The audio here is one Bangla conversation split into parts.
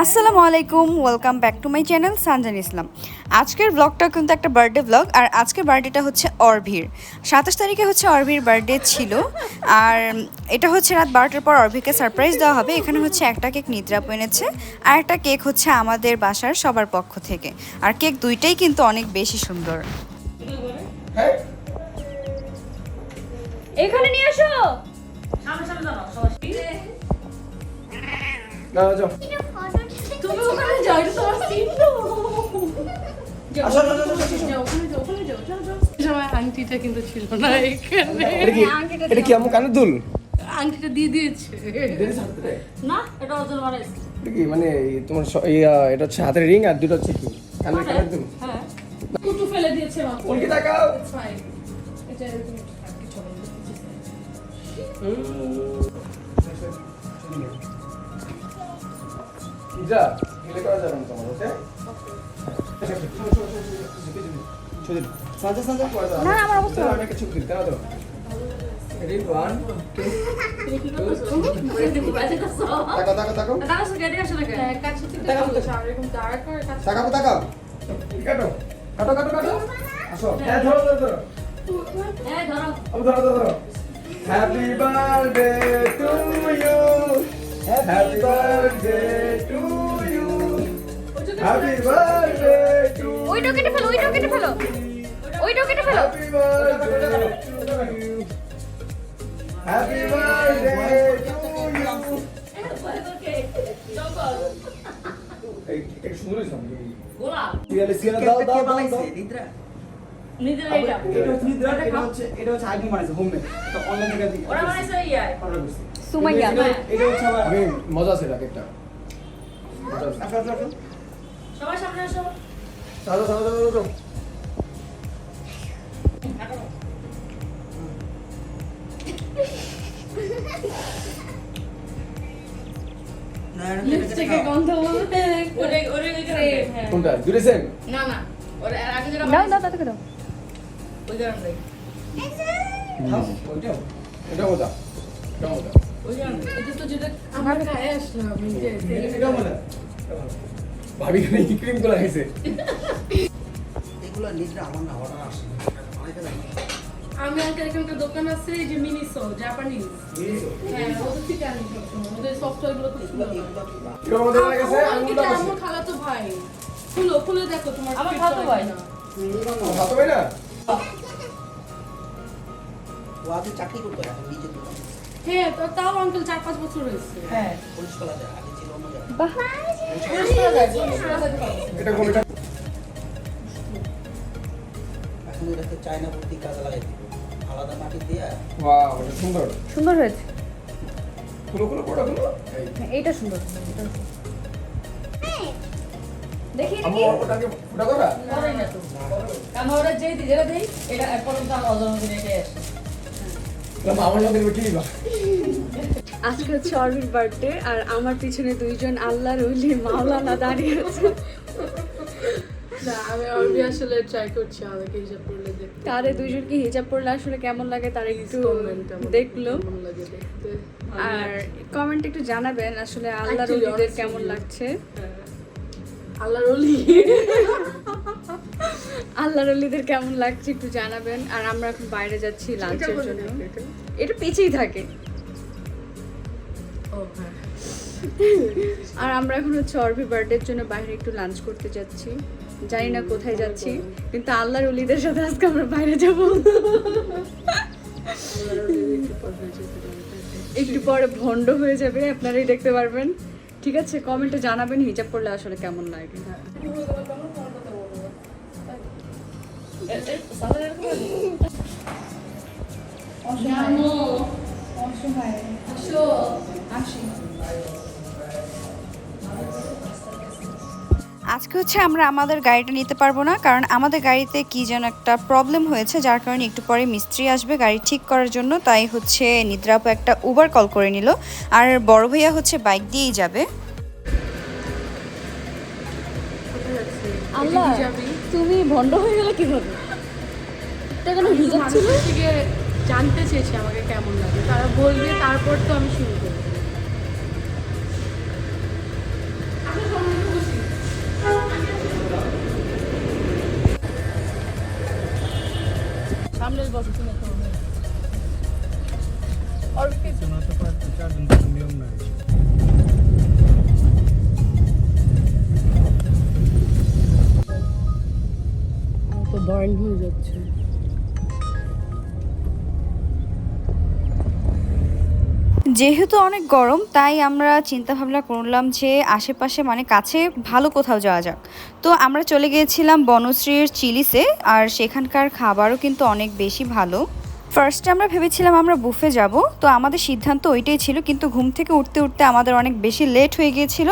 আসসালামু আলাইকুম welcome back to my channel Sanjan Islam. আজকের ব্লগটা কিন্তু একটা বার্থডে ব্লগ আর আজকের বার্থডেটা হচ্ছে অর্ভির। সাতাশ তারিখে হচ্ছে অর্ভির বার্থডে ছিল আর এটা হচ্ছে রাত বারোটার পর অর্ভিকে সারপ্রাইজ দেওয়া হবে। এখানে হচ্ছে একটা কেক নিদ্রা এনেছে আর একটা কেক হচ্ছে আমাদের বাসার সবার পক্ষ থেকে। আর কেক দুইটাই কিন্তু অনেক বেশি সুন্দর। এখানে নিয়ে আসো! না যাও। তুমি ওখানে যাও এটা তোমার সিট তো আংটিটা কিন্তু ছিল না এখানে এটা আংটিটা দিয়ে দিয়েছে মানে তোমার এটা হচ্ছে রিং আর দুটো হচ্ছে কি হ্যাঁ। যা গেলে করা যাবে না তোমার ওকে সাজা সাজা করা যাবে না, আমার অবস্থা বাজাইতেছো? তাকাও, তাকাও? হ্যাঁ। কাটো, কাটো, কাটো, কাটো। আসো। হ্যাঁ, ধরো, ধরো, ধরো। হ্যাঁ, ধরো। ধরো, ধরো। Happy birthday to you. Happy birthday to you. Happy birthday to ওইটাও কেটে ফেলো ওইটাও কেটে ফেলো ওইটাও কেটে ফেলো Happy birthday to you. Happy birthday to you. এই এটা সুন্দর হয়েছে আমাকে। গোলাপ। সিরিয়ালে সিরিয়ালে দাও দাও দাও দাও। নিজের এইটা। এটা হচ্ছে নিদ্রা, এটা হচ্ছে এটা হচ্ছে আইডি বানাইছে হোমমেড তো অনলাইন থেকে ওরা বানাইছে ইয়ায়। অর্ডার করছি সুমাইয়া এটা- এটা হচ্ছে আমার মজা আছে এটা মজা সবার সামনে আসো। না ওরে ওইখানে হ্যাঁ। কোনটা? দুটো সেম না না। ওরে আগে যেটা দাও বানাইছে, দাও তাতে দাও। ওই কারণে খাও, ওইটাও। এটা মজা এটা মজা ওই কারণে এটা তো যেটা আমার গায়ে আসলাম এই যে এটা- মজা। ভাবি খালি ক্রিমগুলো খাইছে। এগুলো নিদ্রা আমার না অর্ডার আসে। না। আমি এখানকার দোকান আছে এই যে মিনিসো জাপানিজ হ্যাঁ ওদের থেকে আনি। ওদের সফটওয়্যারগুলো খুব সুন্দর। আমার আমার খালাতো ভাই। খুলো খুলে দেখো তোমার আমার ভাই। ভাতো ভাই না? ও আগে চাকরি করতো এখন দোকান হ্যাঁ তো তাও আঙ্কেল চার পাঁচ বছর হয়েছে। হ্যাঁ। পুলিশ কলাতে আগে ছিল অন্য জায়গায় বাহ এটা কোন এখন এটাকে চায়না বুদ্ধি কাজে লাগাই দিব। আলাদা মাটি দিয়ে ওয়াও এটা সুন্দর। সুন্দর হয়েছে। খুলো খুলো কোটা খুলো। এইটা সুন্দর দেখি আমি ওটাকে ফুটা করা? না তো। আমার ওরা যেই দিই যেটা দিই এটা এখন তো আমার এটাই আসে। আজকে হচ্ছে অরবির বার্থডে আর আমার পিছনে দুইজন আল্লাহর ওলি মাওলানা দাঁড়িয়ে আছে। আমি অলরেডি আসলে ট্রাই করছি দেখতে। তারে দুইজনকে হিজাব পরলে আসলে কেমন লাগে তার একটু দেখল। কেমন লাগে দেখতে। আর কমেন্ট একটু জানাবেন আসলে আল্লাহর Actually, কেমন লাগছে। আল্লাহর অলি আল্লাহর ওলিদের কেমন লাগছে একটু জানাবেন। আর আমরা এখন বাইরে যাচ্ছি লাঞ্চের জন্য। এটা? পিছেই থাকে। হ্যাঁ। আর আমরা এখন হচ্ছে অরবি বার্থডের জন্য বাইরে একটু লাঞ্চ করতে যাচ্ছি। জানি না কোথায় যাচ্ছি কিন্তু আল্লাহর ওলিদের সাথে আজকে আমরা বাইরে যাব। একটু পর হয়ে ভন্ড হয়ে যাবে আপনারাই দেখতে পারবেন। ঠিক আছে কমেন্টে জানাবেন হিজাব করলে আসলে কেমন লাগে। আজকে হচ্ছে আমরা আমাদের গাড়িটা নিতে পারব না, কারণ আমাদের গাড়িতে কি যেন একটা প্রবলেম হয়েছে, যার কারণে একটু পরে মিস্ত্রি আসবে গাড়ি ঠিক করার জন্য, তাই হচ্ছে নিদ্রাপু একটা উবার কল করে নিল। আর বড় ভাইয়া হচ্ছে বাইক দিয়েই যাবে। আল্লাহ, তুমি ভন্ড হয়ে গেলে কীভাবে? মুখটা কেন ভিজাচ্ছিল গিয়ে জানতে চেয়েছে আমাকে কেমন লাগে। তারা বলবে তারপর তো আমি শুরু করব। আচ্ছা, সামনের বছর তুমি और কিছু না তো পাঁচ তো বার্ন হয়ে যাচ্ছে। যেহেতু অনেক গরম, তাই আমরা চিন্তা ভাবনা করলাম যে আশেপাশে মানে কাছে ভালো কোথাও যাওয়া যাক। তো আমরা চলে গিয়েছিলাম বনশ্রীর চিলিসে, আর সেখানকার খাবারও কিন্তু অনেক বেশি ভালো। ফার্স্টে আমরা ভেবেছিলাম আমরা বুফে যাব তো আমাদের সিদ্ধান্ত ওইটাই ছিল কিন্তু ঘুম থেকে উঠতে উঠতে আমাদের অনেক বেশি লেট হয়ে গিয়েছিল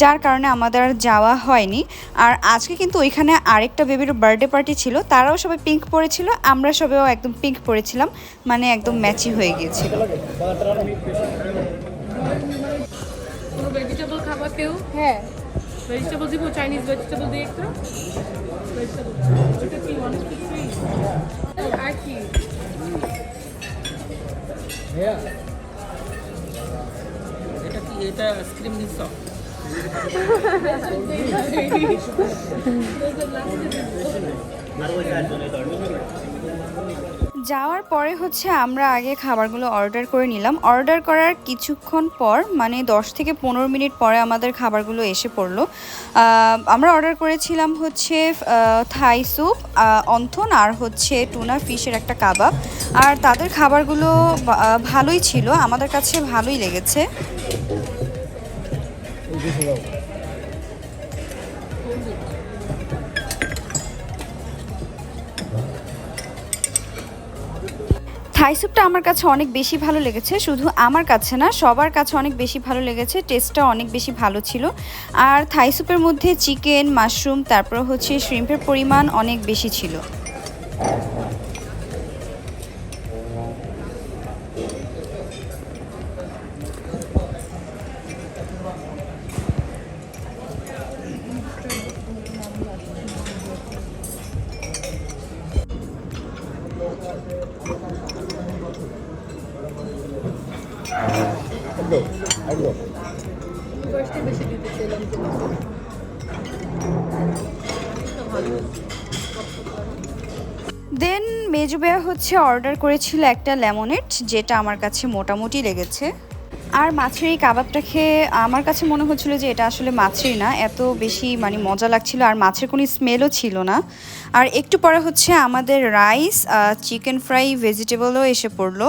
যার কারণে আমাদের আর যাওয়া হয়নি। আর আজকে কিন্তু ওইখানে আরেকটা বেবির বার্থডে পার্টি ছিল তারাও সবাই পিঙ্ক পরেছিল আমরা সবাইও একদম পিঙ্ক পরেছিলাম মানে একদম ম্যাচই হয়ে গিয়েছিল। ভেজিটেবল হ্যাঁ। ভেজিটেবল দিব চাইনিজ ভেজিটেবল দিয়ে একটা। ভেজিটেবল এটা কি ওয়ান টু থ্রি আর কি? ভাইয়া এটা কি এটা আইসক্রিম দিচ্ছ যাওয়ার পরে হচ্ছে আমরা আগে খাবারগুলো অর্ডার করে নিলাম। অর্ডার করার কিছুক্ষণ পর মানে দশ থেকে পনেরো মিনিট পরে আমাদের খাবারগুলো এসে পড়ল। আমরা অর্ডার করেছিলাম হচ্ছে থাই স্যুপ অন্থন আর হচ্ছে টুনা ফিশের একটা কাবাব। আর তাদের খাবারগুলো ভালোই ছিল, আমাদের কাছে ভালোই লেগেছে। থাই স্যুপটা আমার কাছে অনেক বেশি ভালো লেগেছে। শুধু আমার কাছে না, সবার কাছে অনেক বেশি ভালো লেগেছে টেস্টটা অনেক বেশি ভালো ছিল। আর থাই স্যুপের মধ্যে চিকেন, মাশরুম, তারপর হচ্ছে শ্রিম্পের পরিমাণ অনেক বেশি ছিল। দেন মেজুবেয়া হচ্ছে অর্ডার করেছিল একটা লেমনেট যেটা আমার কাছে মোটামুটি লেগেছে। আর মাছের এই কাবাবটা খেয়ে আমার কাছে মনে হচ্ছিল যে এটা আসলে মাছেরই না, এত বেশি মানে মজা লাগছিল আর মাছের কোনো স্মেলও ছিল না। আর একটু পরে হচ্ছে আমাদের রাইস চিকেন ফ্রাই ভেজিটেবলও এসে পড়ল।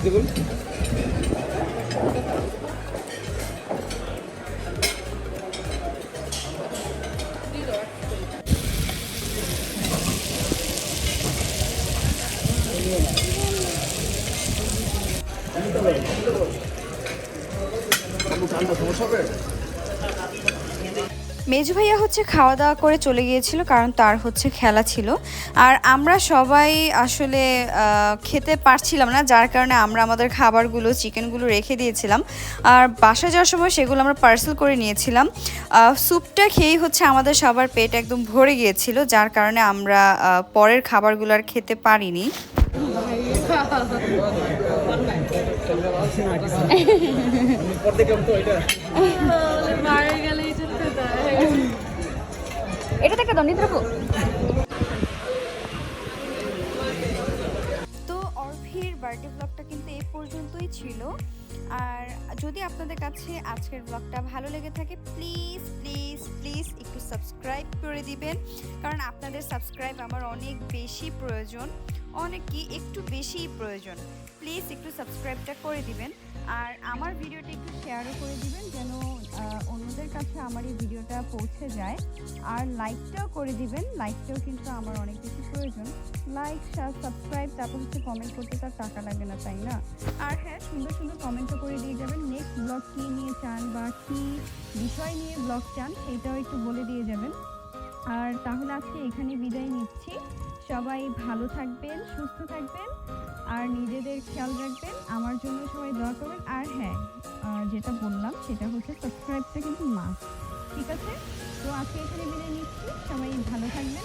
ভেজিটেবল ঠান্ডা সমস্যা হবে? মেজু ভাইয়া হচ্ছে খাওয়া দাওয়া করে চলে গিয়েছিল কারণ তার হচ্ছে খেলা ছিল। আর আমরা সবাই আসলে খেতে পারছিলাম না যার কারণে আমরা আমাদের খাবারগুলো চিকেনগুলো রেখে দিয়েছিলাম। আর বাসা যাওয়ার সময় সেগুলো আমরা পার্সেল করে নিয়েছিলাম। স্যুপটা খেয়েই হচ্ছে আমাদের সবার পেট একদম ভরে গিয়েছিল যার কারণে আমরা পরের খাবারগুলো আর খেতে পারিনি। মারা গেলেই চলতে দেয় এটা দাও তো অর্ভির বার্থডে ব্লগটা কিন্তু এ পর্যন্তই ছিল। আর যদি আপনাদের কাছে আজকের ব্লগটা ভালো লেগে থাকে প্লিজ প্লিজ প্লিজ একটু সাবস্ক্রাইব করে দিবেন। কারণ আপনাদের সাবস্ক্রাইব আমার অনেক বেশি প্রয়োজন। অনেক কি একটু বেশিই প্রয়োজন। প্লিজ একটু সাবস্ক্রাইবটা করে দিবেন। আর আমার ভিডিওটা একটু শেয়ারও করে দিবেন যেন অন্যদের কাছে আমার এই ভিডিওটা পৌঁছে যায়। আর লাইকটাও করে দিবেন। লাইকটাও কিন্তু আমার অনেক বেশি প্রয়োজন। লাইক সাবস্ক্রাইব তারপর হচ্ছে কমেন্ট করতে তার টাকা লাগে না, তাই না? আর হ্যাঁ সুন্দর সুন্দর কমেন্টও করে দিয়ে যাবেন। নেক্সট ব্লগ কী নিয়ে চান বা কী বিষয় নিয়ে ব্লগ চান, সেটাও একটু বলে দিয়ে যাবেন। আর তাহলে আজকে এখানে বিদায় নিচ্ছি। সবাই ভালো থাকবেন, সুস্থ থাকবেন আর নিজেদের খেয়াল রাখবেন। আমার জন্য সবাই দোয়া করবেন। আর হ্যাঁ যেটা বললাম সেটা হচ্ছে সাবস্ক্রাইবটা কিন্তু মাস্ট ঠিক আছে? তো আজকে এখানে বিদায় নিচ্ছি। সবাই ভালো থাকবেন।